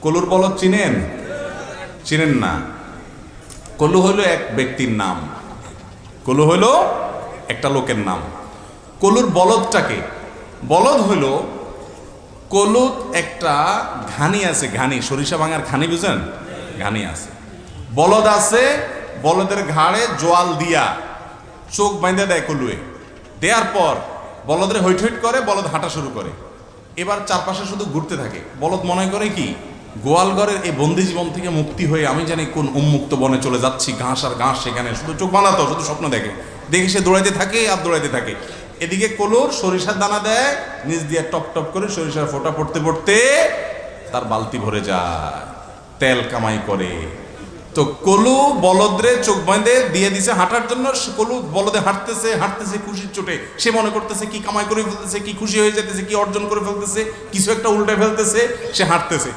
কলুর বলদ চিনেন? চিনেন না। কলু হলো এক ব্যক্তির নাম। কলু হলো একটা লোকের নাম। কলুর বলদটাকে। বলদ হলো কলুত একটা ঘানি আছে, ঘানি। সরিষা ভাঙার ঘানি বুঝেন? ঘানি আছে। বলদ আছে, বলদের ঘাড়ে জোয়াল দিয়া চোখ বাঁধে দেয় কলুয়ে। দেওয়ার পর বলদের হৈট করে, বলদ হাঁটা শুরু করে। এবার চারপাশে শুধু ঘুরতে থাকে। বলদ মনে করে কি? গোয়ালঘরের এই বন্দি জীবন থেকে মুক্তি হয়ে আমি জানি কোন উন্মুক্ত বনে চলে যাচ্ছি, ঘাস আর ঘাস সেখানে। শুধু চোখ বানাতো, শুধু স্বপ্ন দেখে। দেখে সে দৌড়াইতে থাকে আর দৌড়াইতে থাকে। এদিকে কলুর সরিষার দানা দেয়, নিচ দিয়ে টপ টপ করে সরিষার ফোঁটা পড়তে পড়তে তার বালতি ভরে যায়, তেল কামাই করে। তো কলু বলদরে চোখ বাঁধে দিয়ে দিছে হাঁটার জন্য কলু বলদে হাঁটতেছে হাঁটতেছে খুশির চোটে। সে মনে করতেছে কি কামাই করে ফেলতেছে, কি খুশি হয়ে যেতেছে, কি অর্জন করে ফেলতেছে, কিছু একটা উল্টে ফেলতেছে, সে হাঁটতেছে।